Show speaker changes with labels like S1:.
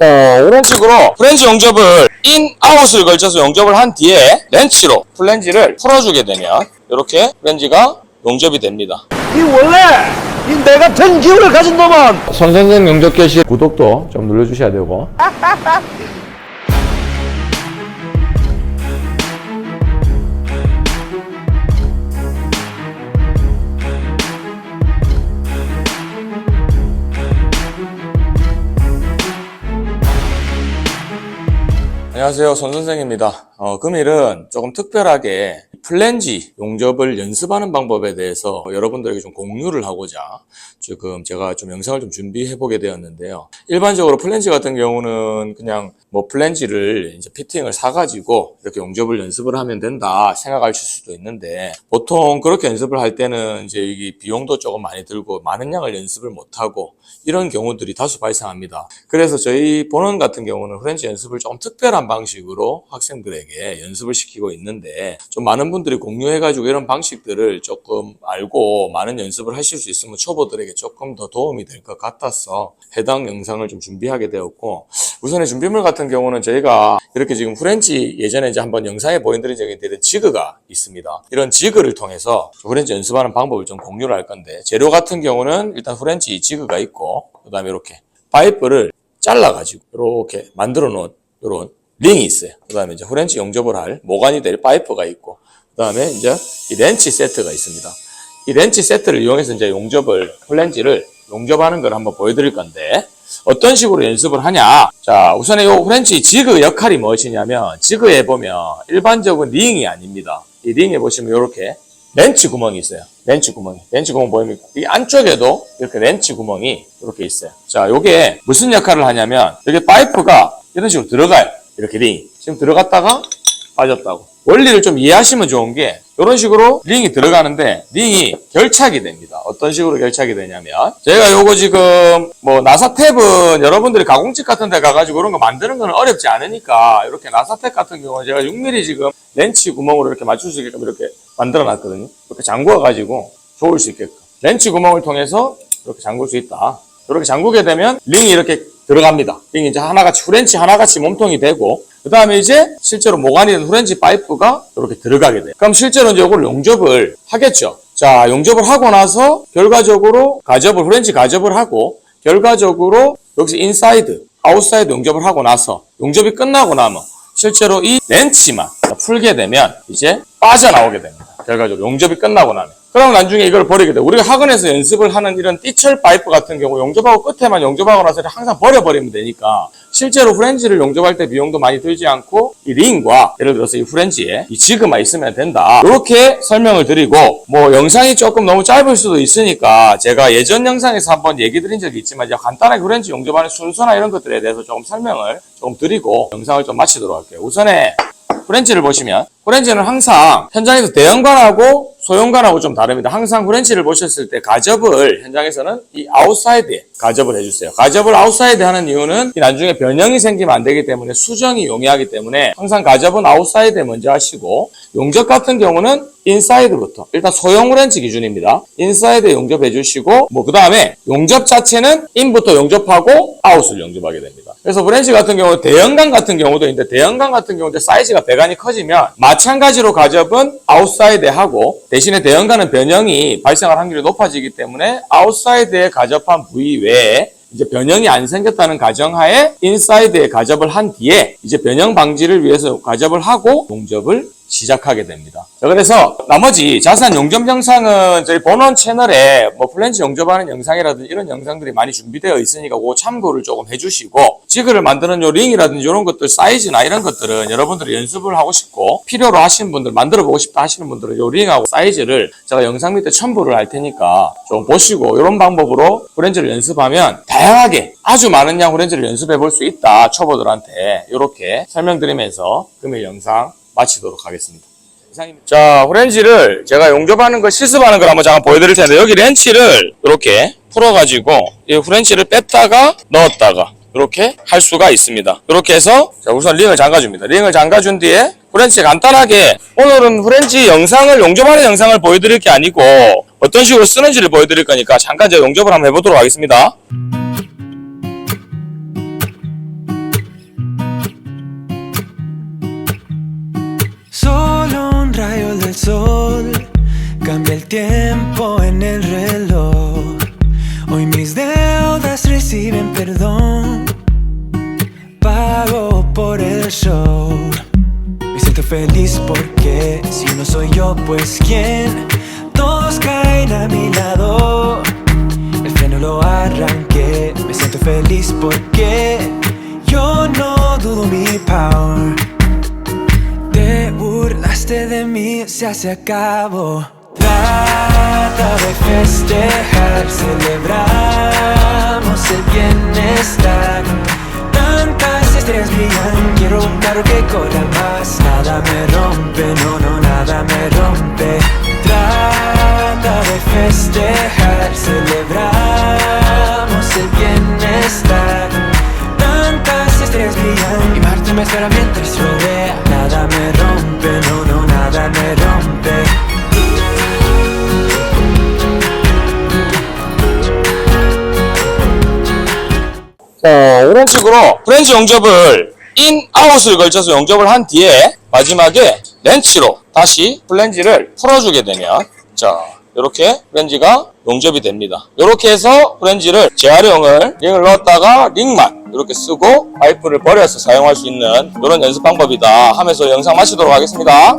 S1: 자, 이런 식으로 프렌치 용접을 인, 아웃을 걸쳐서 용접을 한 뒤에 렌치로 플렌지를 풀어주게 되면 이렇게 플렌지가 용접이 됩니다.
S2: 이 원래 이내 같은 기운을 가진 놈은
S1: 선생님 용접 개시 구독도 좀 눌러주셔야 되고 안녕하세요. 손 선생입니다. 어, 금일은 조금 특별하게 플랜지 용접을 연습하는 방법에 대해서 여러분들에게 좀 공유를 하고자 지금 제가 좀 영상을 좀 준비해 보게 되었는데요. 일반적으로 플랜지 같은 경우는 그냥 뭐 플랜지를 이제 피팅을 사가지고 이렇게 용접을 연습을 하면 된다 생각하실 수도 있는데 보통 그렇게 연습을 할 때는 이제 이게 비용도 조금 많이 들고 많은 양을 연습을 못하고 이런 경우들이 다수 발생합니다. 그래서 저희 본원 같은 경우는 프렌치 연습을 조금 특별한 방식으로 학생들에게 연습을 시키고 있는데 좀 많은 분들이 공유해가지고 이런 방식들을 조금 알고 많은 연습을 하실 수 있으면 초보들에게 조금 더 도움이 될 것 같아서 해당 영상을 좀 준비하게 되었고 우선의 준비물 같은 경우는 저희가 이렇게 지금 프렌치 예전에 이제 한번 영상에 보여드린 적이 있는 지그가 있습니다. 이런 지그를 통해서 프렌치 연습하는 방법을 좀 공유를 할 건데 재료 같은 경우는 일단 프렌치 지그가 있고 그 다음에 이렇게 파이프를 잘라가지고 이렇게 만들어 놓은 이런 링이 있어요. 그 다음에 이제 프렌치 용접을 할 모관이 될 파이프가 있고 그 다음에 이제 이 렌치 세트가 있습니다. 이 렌치 세트를 이용해서 이제 용접을 플렌지를 용접하는 걸 한번 보여드릴 건데 어떤 식으로 연습을 하냐? 자, 우선 이 프렌치 지그 역할이 무엇이냐면 지그에 보면 일반적인 링이 아닙니다. 이 링에 보시면 이렇게 렌치 구멍이 있어요. 렌치 구멍이. 렌치 구멍 보입니까? 이 안쪽에도 이렇게 렌치 구멍이 이렇게 있어요. 자, 요게 무슨 역할을 하냐면 여기 파이프가 이런 식으로 들어가요. 이렇게 링이. 지금 들어갔다가 빠졌다고. 원리를 좀 이해하시면 좋은 게 이런 식으로 링이 들어가는데 링이 결착이 됩니다. 어떤 식으로 결착이 되냐면 제가 요거 지금 뭐 나사 탭은 여러분들이 가공집 같은 데 가가지고 그런 거 만드는 건 어렵지 않으니까 이렇게 나사 탭 같은 경우는 제가 6mm 지금 렌치 구멍으로 이렇게 맞출 수 있게끔 이렇게 만들어 놨거든요. 이렇게 잠궈 가지고 좋을 수 있게끔 렌치 구멍을 통해서 이렇게 잠글 수 있다. 이렇게 잠그게 되면 링이 이렇게 들어갑니다. 링이 이제 하나같이 후렌치 하나같이 몸통이 되고 그 다음에 이제 실제로 된 후렌치 파이프가 이렇게 들어가게 돼요. 그럼 실제로 이제 이걸 용접을 하겠죠. 자, 용접을 하고 나서 결과적으로 가접을, 후렌치 가접을 하고 결과적으로 여기서 인사이드, 아웃사이드 용접을 하고 나서 용접이 끝나고 나면 실제로 이 렌치만 풀게 되면 이제 빠져나오게 됩니다. 결과적으로 용접이 끝나고 나면. 그럼 나중에 이걸 버리게 돼. 우리가 학원에서 연습을 하는 이런 띠철 파이프 같은 경우 용접하고 끝에만 용접하고 나서 항상 버려버리면 되니까 실제로 프렌치를 용접할 때 비용도 많이 들지 않고 이 링과 예를 들어서 이 프렌치에 이 지그만 있으면 된다. 이렇게 설명을 드리고 뭐 영상이 조금 너무 짧을 수도 있으니까 제가 예전 영상에서 한번 얘기 드린 적이 있지만 간단하게 프렌치 용접하는 순서나 이런 것들에 대해서 조금 설명을 조금 드리고 영상을 좀 마치도록 할게요. 우선에 프렌치를 보시면 프렌치는 항상 현장에서 대형관하고 소형관하고 좀 다릅니다. 항상 프렌치를 보셨을 때 가접을 현장에서는 이 아웃사이드에 가접을 해주세요. 가접을 아웃사이드에 하는 이유는 이 나중에 변형이 생기면 안 되기 때문에 수정이 용이하기 때문에 항상 가접은 아웃사이드에 먼저 하시고 용접 같은 경우는 인사이드부터 일단 소형 프렌치 기준입니다. 인사이드에 용접해 주시고 뭐 그 다음에 용접 자체는 인부터 용접하고 아웃을 용접하게 됩니다. 그래서 프렌치 같은 경우 대형관 같은 경우도 있는데 대형관 같은 경우도 사이즈가 배관이 커지면 마찬가지로 가접은 아웃사이드에 하고 대신에 대형관은 변형이 발생할 확률이 높아지기 때문에 아웃사이드에 가접한 부위 외에 이제 변형이 안 생겼다는 가정하에 인사이드에 가접을 한 뒤에 이제 변형 방지를 위해서 가접을 하고 용접을 시작하게 됩니다. 자, 그래서 나머지 자세한 용접 영상은 저희 본원 채널에 뭐 플랜지 용접하는 영상이라든지 이런 영상들이 많이 준비되어 있으니까 그거 참고를 조금 해주시고 지그를 만드는 요 링이라든지 이런 것들 사이즈나 이런 것들은 여러분들이 연습을 하고 싶고 필요로 하시는 분들 만들어 보고 싶다 하시는 분들은 요 링하고 사이즈를 제가 영상 밑에 첨부를 할 테니까 좀 보시고 이런 방법으로 프렌즈를 연습하면 다양하게 아주 많은 양 프렌즈를 연습해 볼 수 있다 초보들한테 이렇게 설명드리면서 금일 영상 마치도록 하겠습니다. 이상입니다. 자, 프렌치를 제가 용접하는 거 실습하는 걸 한번 잠깐 보여드릴 텐데 여기 렌치를 이렇게 풀어가지고 이 프렌치를 뺐다가 넣었다가 이렇게 할 수가 있습니다. 이렇게 해서 자, 우선 링을 잠가줍니다. 링을 잠가준 뒤에 프렌치 간단하게 오늘은 프렌치 영상을 용접하는 영상을 보여드릴 게 아니고 어떤 식으로 쓰는지를 보여드릴 거니까 잠깐 제가 용접을 한번 해보도록 하겠습니다.
S3: Cambia el tiempo en el reloj. Hoy mis deudas reciben perdón, pago por el show. Me siento feliz porque si no soy yo, pues quién. Todos caen a mi lado. El freno lo arranqué. Me siento feliz porque yo no dudo mi power. Te burlaste de mí, ya se acabó. Trata de festejar, celebramos el bienestar. Tantas estrellas brillan, quiero un carro que corra más. Nada me rompe, no, no, nada me rompe. Trata de festejar, celebramos el bienestar. Tantas estrellas brillan espera mientras vea. Nada me rompe, no, no, nada me rompe.
S1: 어, 이런 식으로 프렌즈 용접을 인, 아웃을 걸쳐서 용접을 한 뒤에 마지막에 렌치로 다시 플렌지를 풀어주게 되면 자 이렇게 프렌지가 용접이 됩니다. 이렇게 해서 프렌지를 재활용을 링을 넣었다가 링만 이렇게 쓰고 파이프를 버려서 사용할 수 있는 이런 연습 방법이다 하면서 영상 마치도록 하겠습니다.